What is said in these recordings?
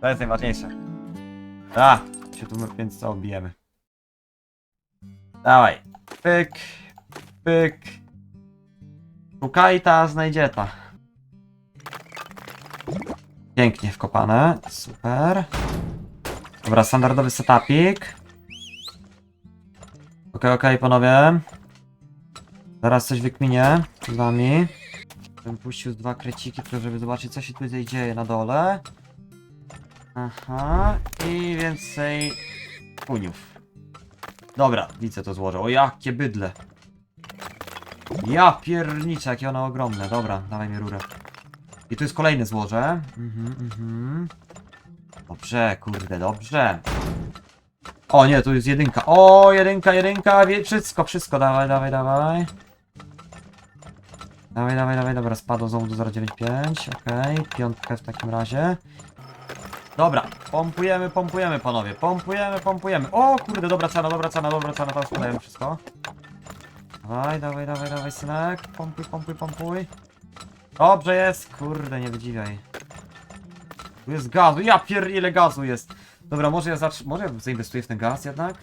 To jest najważniejsze. A, się tu więc co obijemy. Dawaj. Pyk, pyk. Szukaj ta, znajdzie ta. Pięknie wkopane, super. Dobra, standardowy setupik. Okej, okej, panowie. Zaraz coś wykminię z wami. Bym puścił dwa kreciki, tylko żeby zobaczyć, co się tutaj dzieje na dole. Aha, i więcej puniów. Dobra, widzę to złożę. O, jakie bydle. Ja pierniczę, jakie one ogromne. Dobra, dawaj mi rurę. I tu jest kolejne złoże. Mhm, mhm. Dobrze, kurde, dobrze. O nie, tu jest jedynka. O, jedynka, jedynka, wszystko, wszystko, dawaj, dawaj, dawaj. Dawaj, dawaj, dawaj, dobra, spadło znowu do 095, okej, piątkę w takim razie. Dobra, pompujemy, pompujemy panowie, pompujemy, pompujemy. O kurde, dobra cena, dobra cena, dobra cena, to sprzedajemy wszystko. Dawaj, dawaj, dawaj, dawaj synek, pompuj, pompuj, pompuj. Dobrze jest, kurde, nie wydziwiaj. Tu jest gazu, ja pier... ile gazu jest. Dobra, może ja zacz... może ja zainwestuję w ten gaz jednak?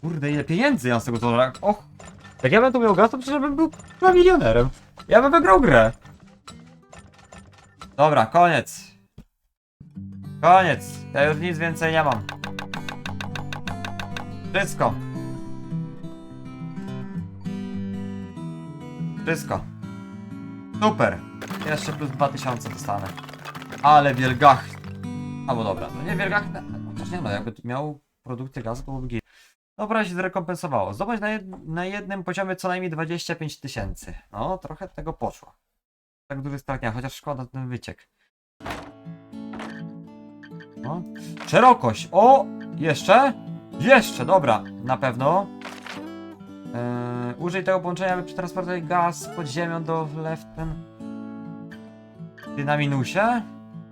Kurde, ile pieniędzy ja z tego dolara. Och, jak ja bym tu miał gaz, to przecież bym był milionerem. Ja bym wygrał grę. Dobra, koniec. Koniec. Ja już nic więcej nie mam. Wszystko. Wszystko. Super. Jeszcze plus 2000 dostanę. Ale wielgach. Albo dobra, no nie wielgach. Chociaż nie no, jakby miał produkcję gazu, to byłby git. Dobra, się zrekompensowało. Zdobądź na, jed na jednym poziomie co najmniej 25 tysięcy. No, trochę tego poszło. Tak duży stratnia, chociaż szkoda ten wyciek. No. Szerokość. O! Jeszcze? Jeszcze, dobra. Na pewno. Eee, użyj tego połączenia, aby przetransportować gaz pod ziemią do Leften. Ty na minusie?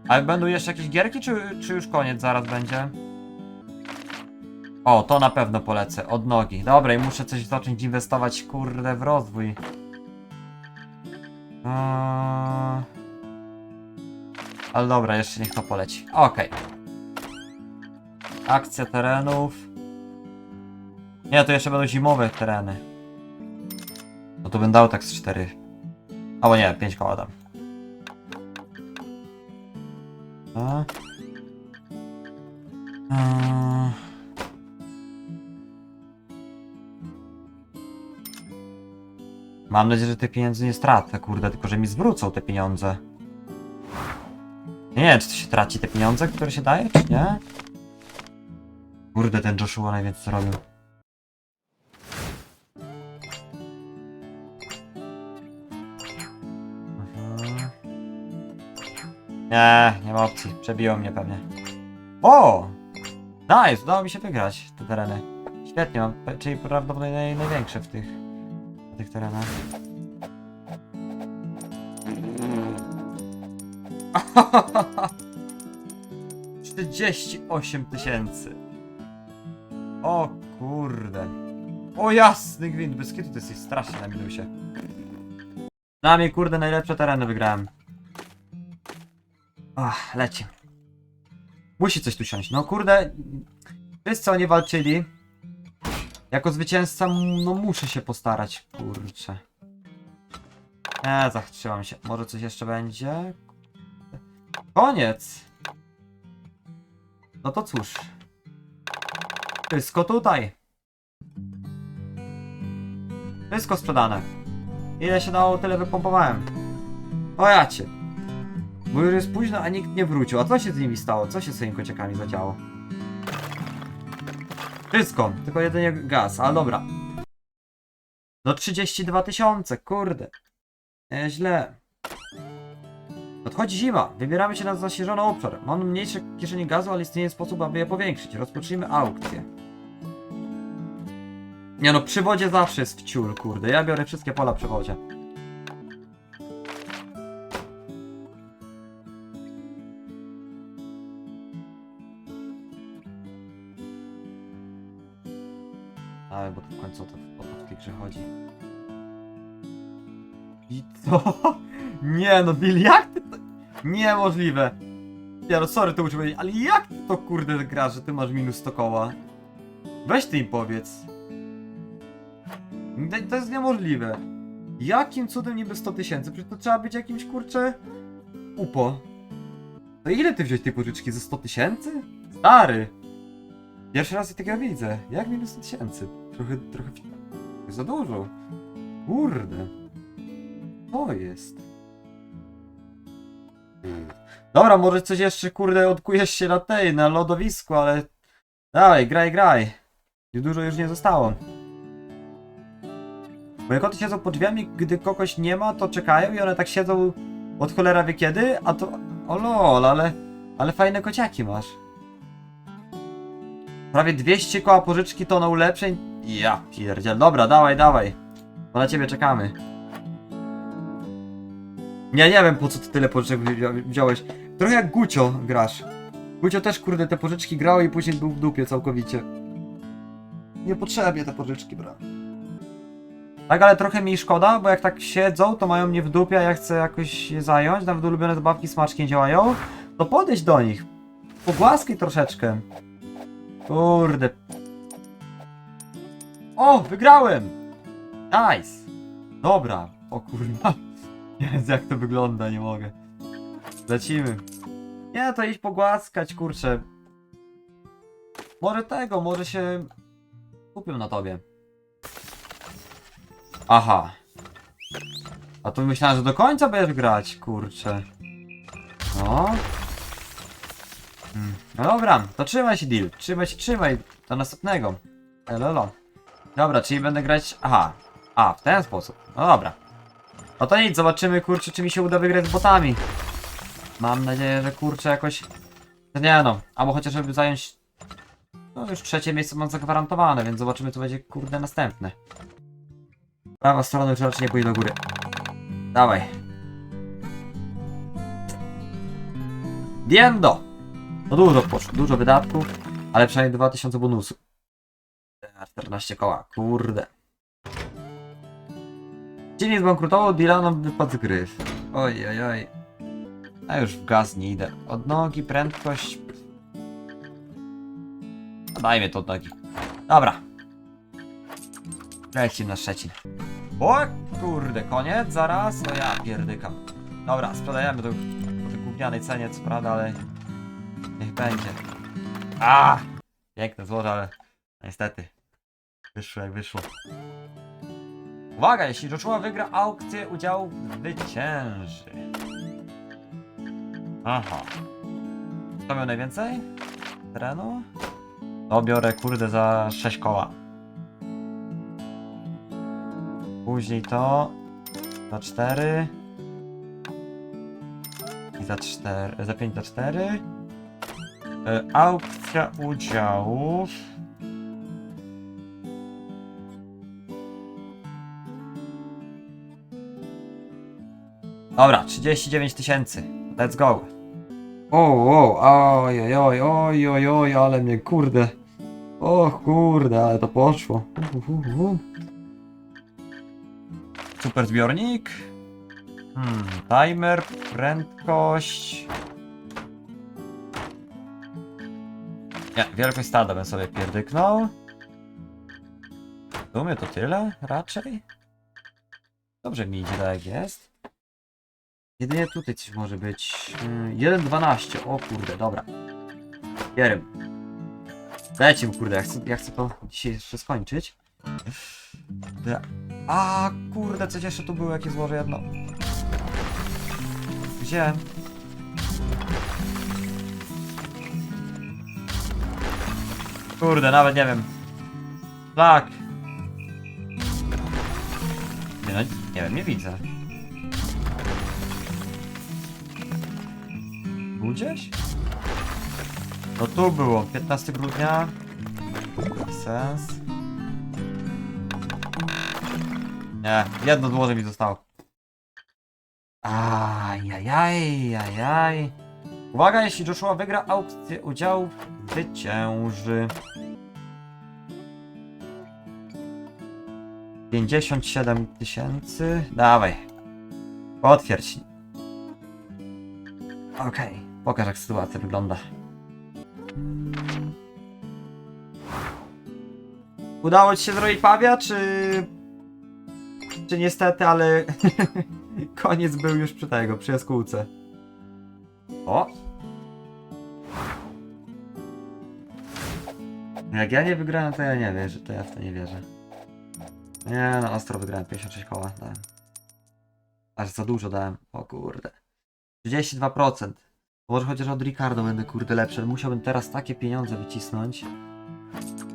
Ale będą jeszcze jakieś gierki, czy, czy już koniec zaraz będzie? O, to na pewno polecę, od nogi. Dobra, i muszę coś zacząć inwestować, kurde, w rozwój. Eee... Ale dobra, jeszcze niech to poleci. Okej. Akcja terenów. Nie, to jeszcze będą zimowe tereny. No to będę dał tak z 4. Albo nie, 5 koła dam. A. A. Mam nadzieję, że te pieniądze nie stracę, kurde, tylko że mi zwrócą te pieniądze. Nie wiem, czy to się traci te pieniądze, które się daje, czy nie? Kurde, ten Joshua najwięcej co robił. Mhm. Nie, nie ma opcji. Przebiło mnie pewnie. O! Nice, udało mi się wygrać te tereny. Świetnie, mam, czyli prawdopodobnie naj, największe w tych, w tych terenach. Trzydzieści osiem tysięcy. O kurde. O jasny gwint, bez to jesteś strasznie na minusie. Na mnie kurde najlepsze tereny wygrałem. Ach, leci. Musi coś tu siąść. No kurde, wszyscy oni walczyli. Jako zwycięzca, no muszę się postarać, kurczę. Nie, zatrzymam się. Może coś jeszcze będzie? Koniec. No to cóż. Wszystko tutaj. Wszystko sprzedane. Ile się dało, tyle wypompowałem. O jacie. Bo już jest późno, a nikt nie wrócił. A co się z nimi stało? Co się z tymi kociakami zadziało? Wszystko, tylko jedynie gaz, ale dobra. Do 32 tysiące, kurde. Nieźle. Odchodzi zima. Wybieramy się na zasieżony obszar. Mam mniejsze kieszenie gazu, ale istnieje sposób, aby je powiększyć. Rozpocznijmy aukcję. Nie no, przy wodzie zawsze jest wciul, kurde. Ja biorę wszystkie pola przy wodzie. Ale bo to w końcu to, o to w tej grze chodzi. I co? Nie no, Bill, jak ty to... Niemożliwe. Ja no sorry to powiedzieć, ale jak ty to kurde gra, że ty masz minus 100 koła? Weź ty im powiedz. To- jest niemożliwe. Jakim cudem niby 100 tysięcy? Przecież to trzeba być jakimś kurcze... Upo. To ile ty wziąłeś tej pożyczki? Ze 100 tysięcy? Stary! Pierwszy raz takiego widzę. Jak minus 100 tysięcy? Trochę, trochę... Za dużo. Kurde. To jest. Dobra, może coś jeszcze, kurde, odkujesz się na tej, na lodowisku, ale... Dawaj, graj, graj. Już dużo już nie zostało. Moje koty siedzą pod drzwiami, gdy kogoś nie ma, to czekają i one tak siedzą od cholera wie kiedy, a to... O lol, ale... Ale fajne kociaki masz. Prawie 200 koła pożyczki to na ulepszeń. Ja pierdziel. Dobra, dawaj, dawaj. Bo na ciebie czekamy. Nie, nie wiem po co ty tyle pożyczek wzi- wziąłeś. Trochę jak Gucio grasz. Gucio też kurde te pożyczki grał i później był w dupie całkowicie. Niepotrzebnie te pożyczki brał. Tak, ale trochę mi szkoda, bo jak tak siedzą, to mają mnie w dupie, a ja chcę jakoś je zająć, nawet ulubione zabawki smacznie nie działają, to podejdź do nich. Pogłaskaj troszeczkę. Kurde. O, wygrałem! Nice! Dobra. O kurwa. Jezu, jak to wygląda, nie mogę. Lecimy. Nie, to idź pogłaskać, kurczę. Może tego, może się kupię na tobie. Aha. A to myślałem, że do końca będziesz grać, kurczę. No. Hmm. No dobra, to trzymaj się, deal. Trzymaj się, trzymaj. Do następnego. Elolo. Dobra, czyli będę grać... Aha. A, w ten sposób. No dobra. No to nic, zobaczymy, kurczę, czy mi się uda wygrać z botami. Mam nadzieję, że kurczę jakoś... Nie no, albo chociaż żeby zająć... No już trzecie miejsce mam zagwarantowane, więc zobaczymy, co będzie, kurde, następne. Prawa strona już raczej nie pójdzie do góry. Dawaj. Diendo! No dużo poszło, dużo wydatków, ale przynajmniej 2000 bonusu. 14 koła, kurde. Dzień zbankrutował, Dylanom wypadł z gry. Oj, oj, oj. A już w gaz nie idę. Od nogi, prędkość. Dajmy to od nogi. Dobra. Lecimy na Szczecin. O kurde, koniec, zaraz? No ja pierdykam. Dobra, sprzedajemy to po tej gównianej cenie, co prawda, ale niech będzie. A! Piękne złoże, ale niestety. Wyszło jak wyszło. Uwaga, jeśli Joshua wygra aukcję udziału zwycięży. Aha. Kto miał najwięcej? Terenu? To biorę kurde za 6 koła. Później to za 4 i za 4, za 5 za 4. E, aukcja udziałów. Dobra, 39 tysięcy. Let's go. O, o, oj, oj, oj, oj, oj, ale mnie kurde. O kurde, ale to poszło. Uh, uh, uh. Super zbiornik. Hmm, timer, prędkość. Nie, wielkość stada bym sobie pierdyknął. W sumie to tyle, raczej. Dobrze mi idzie, tak jak jest. Jedynie tutaj coś może być. Yy, 1.12, o kurde, dobra. Bierem. Dajcie mu kurde, ja chcę, ja chcę to dzisiaj jeszcze skończyć. Dobra. A kurde, coś jeszcze tu było, jakie złoże jedno. Gdzie? Kurde, nawet nie wiem. Tak. Nie, no, nie wiem, nie widzę. Był gdzieś? No tu było, 15 grudnia. Sens. Nie, jedno złoże mi zostało. Ajajaj, ajaj. Uwaga, jeśli Joshua wygra aukcję udziałów, zwycięży. 57 tysięcy. Dawaj. Potwierdź. Okej. Pokaż jak sytuacja wygląda. Udało ci się zrobić pawia, czy... Czy niestety, ale... Koniec był już przy tego, przy jaskółce. O! Jak ja nie wygrałem, to ja nie wierzę, to ja w to nie wierzę. Nie no, ostro wygrałem 56 koła, dałem. Aż za dużo dałem, o kurde. 32%. Może chociaż od Ricardo będę kurde lepszy, musiałbym teraz takie pieniądze wycisnąć.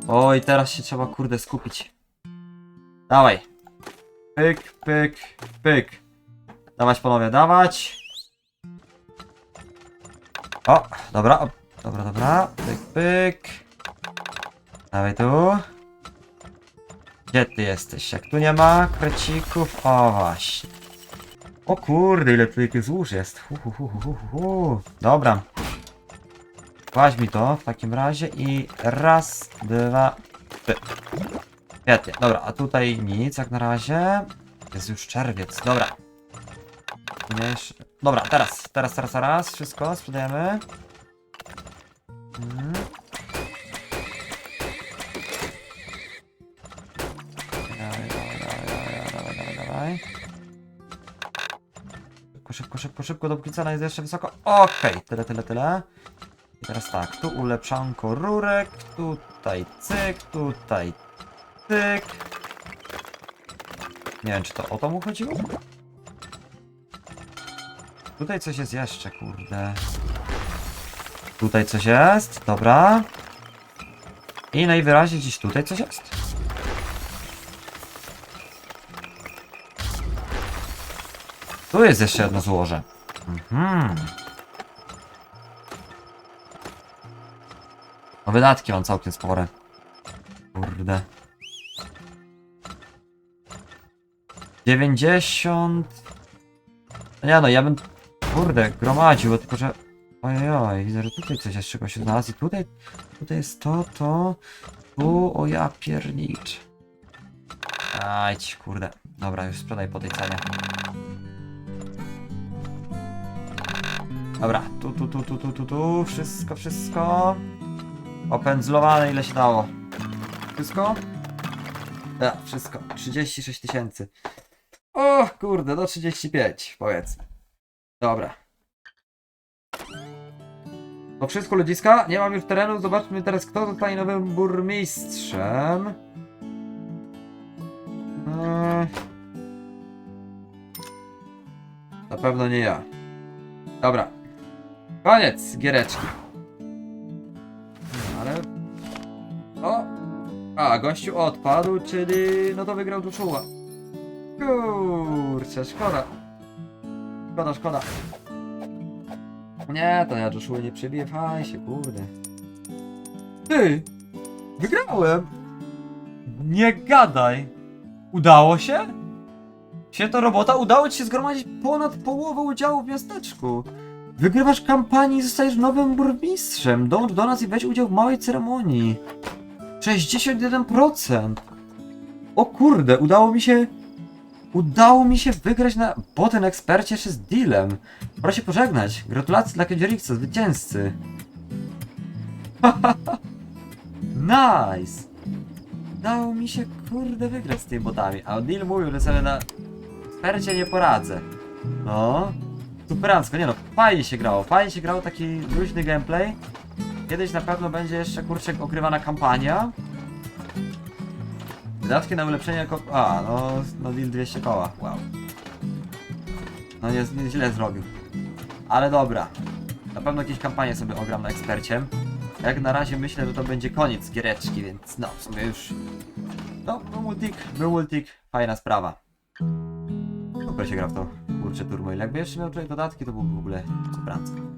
Oj, teraz się trzeba kurde skupić. Dawaj. Pyk, pyk, pyk. Dawać panowie, dawać. O, dobra, o, dobra, dobra. Pyk, pyk. Dawaj tu. Gdzie ty jesteś? Jak tu nie ma krecików, o właśnie. O kurde, ile tu jakich złóż jest. Hu, hu, hu, hu, hu. Dobra. Kładź mi to w takim razie i raz, dwa, trzy. Świetnie, dobra, a tutaj nic jak na razie. Jest już czerwiec, dobra. Dobra, teraz, teraz, teraz, teraz, wszystko sprzedajemy. Mhm. Dawaj, dawaj, dawaj, dawaj, dawaj, dawaj, dawaj. Szybko, szybko, szybko, szybko, dopóki cena jest jeszcze wysoko. Okej, tyle, tyle, tyle. I teraz tak, tu ulepszanko rurek, tutaj cyk, tutaj cyk. Nie wiem, czy to o to mu chodziło? Tutaj coś jest jeszcze, kurde. Tutaj coś jest, dobra. I najwyraźniej gdzieś tutaj coś jest. Tu jest jeszcze jedno złoże. Mhm. No wydatki mam całkiem spore. Kurde. 90... No Nie no, ja bym... Kurde, gromadził, tylko że... Ojoj, widzę, że tutaj coś jeszcze się znalazł i tutaj... Tutaj jest to, to... Tu, o ja piernicz. Ajdź, kurde. Dobra, już sprzedaj po tej cenie. Dobra, tu, tu, tu, tu, tu, tu, tu, wszystko, wszystko. Opędzlowane ile się dało. Wszystko? Ja, wszystko. 36 tysięcy. O, kurde, do 35, powiedzmy. Dobra. To wszystko ludziska, nie mam już terenu, zobaczmy teraz kto zostanie nowym burmistrzem. Eee... Na pewno nie ja. Dobra. Koniec giereczki. No, Ale... O! A, gościu odpadł, czyli... No to wygrał Joshua. Kurczę, szkoda. Szkoda, szkoda. Nie, to ja Joshua nie przebiję, faj się, kurde. Ty! Wygrałem! Nie gadaj! Udało się? Świetna robota, udało ci się zgromadzić ponad połowę udziału w miasteczku. Wygrywasz kampanię i zostajesz nowym burmistrzem. Dołącz do nas i weź udział w małej ceremonii. 61%! O kurde, udało mi się... Udało mi się wygrać na boten ekspercie jeszcze z dealem. Pora się pożegnać. Gratulacje dla Kędzierikca, zwycięzcy. nice! Udało mi się kurde wygrać z tymi botami. A deal mówił, że sobie na ekspercie nie poradzę. No. Superancko, nie no, fajnie się grało, fajnie się grało, taki luźny gameplay. Kiedyś na pewno będzie jeszcze kurczę okrywana kampania. Wydatki na ulepszenie jako... A, no, no deal 200 koła, wow. No nie, nie źle zrobił. Ale dobra. Na pewno jakieś kampanie sobie ogram na ekspercie. Jak na razie myślę, że to będzie koniec giereczki, więc no, w sumie już... No, był multik, był multik, fajna sprawa. Super się gra w to, kurczę turmoil. Jakby jeszcze miał tutaj dodatki, to byłby w ogóle superancko.